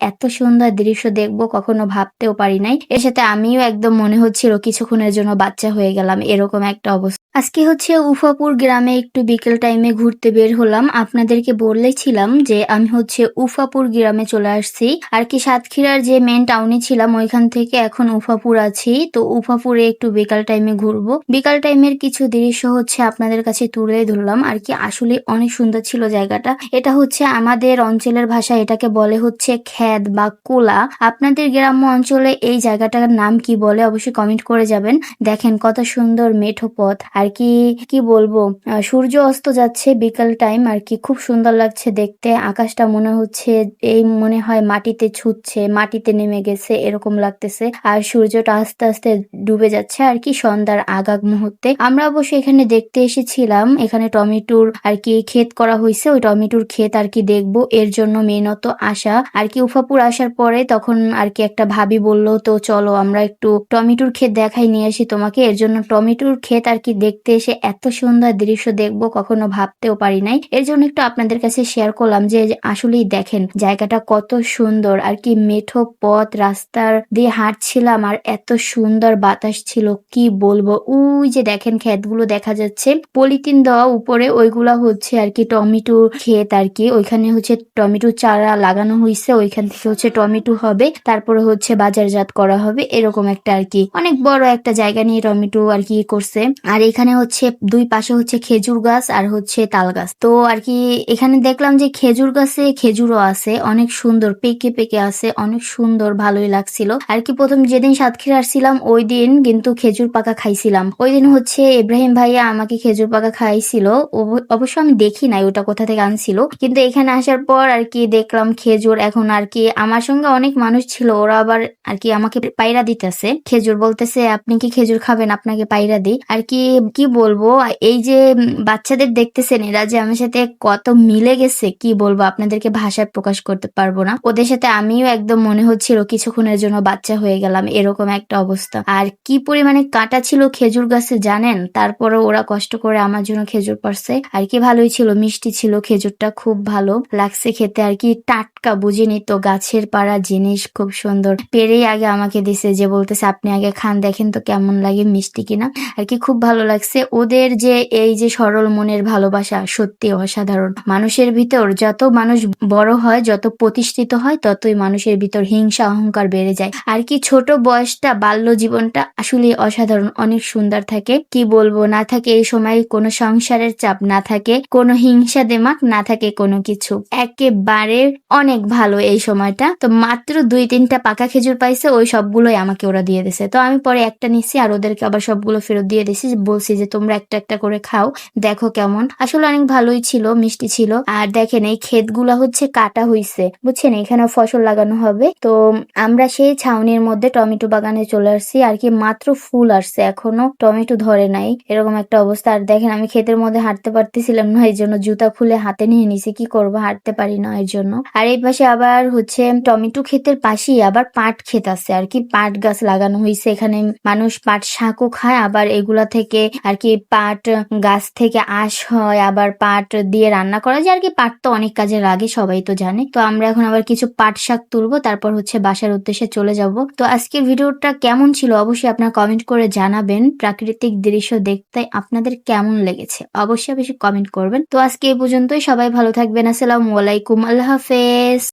এত সুন্দর দৃশ্য দেখব কখনো ভাবতেও পারি নাই। এর সাথে আমিও একদম মনে হচ্ছিল কিছুক্ষণের জন্য বাচ্চা হয়ে গেলাম, এরকম একটা অবস্থা। আজকে হচ্ছে উফাপুর গ্রামে একটু বিকেল টাইমে ঘুরতে বের হলাম। আপনাদেরকে বললেছিলাম যে আমি হচ্ছে উফাপুর গ্রামে চলে আসছি। আর কি সাতক্ষীরার যে মেন টাউনে ছিলাম, ওইখান থেকে এখন উফাপুর আছি। তো উফাপুরে একটু বিকাল টাইমে ঘুরবো। বিকাল টাইমের কিছু দৃশ্য হচ্ছে আপনাদের কাছে তুলে ধরলাম। আর কি আসলে অনেক সুন্দর ছিল জায়গাটা। এটা হচ্ছে আমাদের অঞ্চলের ভাষায় এটাকে বলে হচ্ছে খ্যাদ বা কোলা, আপনাদের গ্রাম্য অঞ্চলে এই জায়গাটার নাম কি বলে অবশ্যই কমেন্ট করে যাবেন। দেখেন কত সুন্দর মেঠো পথ। আর কি কি বলব? সূর্য অস্ত যাচ্ছে, বিকাল টাইম আর কি খুব সুন্দর লাগছে দেখতে। আকাশটা মনে হচ্ছে, এই মনে হয় মাটিতে ছুটছে, মাটিতে নেমে গেছে, এরকম লাগতেছে। আর সূর্যটা আস্তে আস্তে ডুবে যাচ্ছে, আর কি সন্ধ্যার আগাগ মুহূর্তে। আমরা অবশ্য এখানে দেখতে এসেছিলাম, এখানে টমেটোর আর কি ক্ষেত করা হয়েছে ওই টমেটোর ক্ষেত আর কি দেখব। এর জন্য মেনত আসা আর কি উফাপুর আসার পরে তখন আর কি একটা ভাবি বলল, তো চলো আমরা একটু টমেটোর ক্ষেত দেখাই নিয়ে আসি তোমাকে। এর জন্য টমেটোর ক্ষেত আর কি দেখতে এসে এত সুন্দর দৃশ্য দেখব, কখনো ভাবতেও পারি নাই। এর জন্য একটু আপনাদের কাছে শেয়ার করলাম যে আসলেই দেখেন জায়গাটা কত সুন্দর, আর কি মেঠো পথ, রাস্তার দিয়ে হাঁটছিলাম আর এত সুন্দর বাতাস ছিল, কি বলব? ওই যে দেখেন ক্ষেতগুলো দেখা যাচ্ছে, পলিথিন দেওয়া উপরে ওইগুলা হচ্ছে আর কি টমেটো ক্ষেত আর কি। ওইখানে হচ্ছে টমেটো চারা লাগানো হয়েছে ওইখান থেকে হচ্ছে, টমেটো হবে, তারপরে হচ্ছে বাজারজাত করা হবে, এরকম একটা আর কি। অনেক বড় একটা জায়গা নিয়ে টমেটো আর কি করছে। আর এখানে হচ্ছে দুই পাশে হচ্ছে খেজুর গাছ আর হচ্ছে তাল গাছ। তো আর কি এখানে দেখলাম যে খেজুর গাছে খেজুরও আছে, অনেক সুন্দর, পেকে পেকে আছে, অনেক সুন্দর, ভালোই লাগছিল। আর কি প্রথম যেদিন সাতক্ষীরা আসছিলাম, ওই দিন কিন্তু খেজুর পাকা খাইছিলাম। ওই দিন হচ্ছে ইব্রাহিম ভাইয়া আমাকে খেজুর পাকা খাইছিল। অবশ্য আমি দেখি নাই ওটা কোথা থেকে আনছিল। কিন্তু এখানে আসার পর আর কি দেখলাম খেজুর এখন আর কি আমার সঙ্গে অনেক মানুষ ছিল, ওরা আবার আর কি আমাকে পায়রা দিতেছে। খেজুর বলতেছে, আপনি কি খেজুর খাবেন? আপনাকে পায়রা দিই। আর কি কি বলব, এই যে বাচ্চাদের দেখতেছেন এরা যে আমার সাথে কত মিলে গেছে, কি বলব, আপনাদেরকে ভাষায় প্রকাশ করতে পারব না। ওদের সাথে আমিও একদম মনে হচ্ছিল, কিছুক্ষণের জন্য বাচ্চা হয়ে গেলাম, এরকম একটা অবস্থা। আর কি পরিমাণে কাঁটা ছিল খেজুর গাছে জানেন? তারপরে ওরা কষ্ট করে আমার জন্য খেজুর পারছে আর কি ভালোই ছিল, মিষ্টি ছিল, খেজুরটা খুব ভালো লাগছে খেতে। আর কি টাটকা, বুঝিনি তো গাছের পাড়া জিনিস খুব সুন্দর। পেরেই আগে আমাকে দিছে যে বলতেছে, আপনি আগে খান, দেখেন তো কেমন লাগে, মিষ্টি কিনা? আর কি খুব ভালো লাগছে। ওদের যে, এই যে সরল মনের ভালোবাসা, সত্যি অসাধারণ। মানুষের ভিতর যত মানুষ বড় হয়, যত প্রতিষ্ঠিত হয়, ততই মানুষের ভিতর হিংসা, অহংকার বেড়ে যায়। আর কি ছোট বয়সটা, বাল্য জীবনটা আসলে অসাধারণ, অনেক সুন্দর থাকে। কি বলব, না থাকে এই সময় কোনো সংসারের চাপ, না থাকে কোনো হিংসা, দেমাক, না থাকে কোনো কিছু। একেবারে অনেক ভালো এই সময়টা। তো মাত্র দুই তিনটা পাকা খেজুর পাইছে, ওই সবগুলোই আমাকে ওরা দিয়ে দিছে। তো আমি পরে একটা নিচ্ছি আর ওদেরকে আবার সবগুলো ফেরত দিয়ে দিছি। বলছি যে, তোমরা একটা একটা করে খাও, দেখো কেমন। আসলে অনেক ভালোই ছিল, মিষ্টি ছিল। আর দেখেন, এই ক্ষেতগুলা হচ্ছে কাটা হইছে, বুঝছেন? এখানে ফসল লাগানো হবে। তো আমরা সেই ছাউনির মধ্যে টমেটো বাগানে চলে আসছি। আর কি মাত্র ফুল আসছে, এখনও টমেটো ধরে নাই। এরকম একটা অবস্থা। আর দেখেন, আমি ক্ষেতের মধ্যে হাঁটতে পারতেছিলাম না এই জন্য জুতা খুলে হাতে নিয়ে নিছি। কি করব? হাঁটতে পারি না এর জন্য আর এই পাশে আবার হচ্ছে টমেটো ক্ষেতের পাশেই আবার পাট ক্ষেত আছে। আর কি পাট গাছ লাগানো হয়েছে। এখানে মানুষ পাট শাকও খায়, আবার এগুলা থেকে আর কি পাট গাছ থেকে আশ হয়, আবার পাট দিয়ে রান্না করা যায়। আর কি পাট তো অনেক কাজে লাগে, সবাই তো জানে। তো আমরা এখন আবার কিছু পাট শাক তুলবো, তারপর হচ্ছে বাসার উদ্দেশ্যে চলে যাব। তো আজকের ভিডিওটা কেমন ছিল অবশ্যই আপনার কমেন্ট করে জানাবেন। প্রাকৃতিক দৃশ্য দেখতে আপনাদের কেমন লেগেছে অবশ্যই অবশ্যই কমেন্ট করবেন। তো আজকে এই পর্যন্তই, সবাই ভালো থাকবেন। আসসালামু আলাইকুম, আল্লাহ হাফেজ।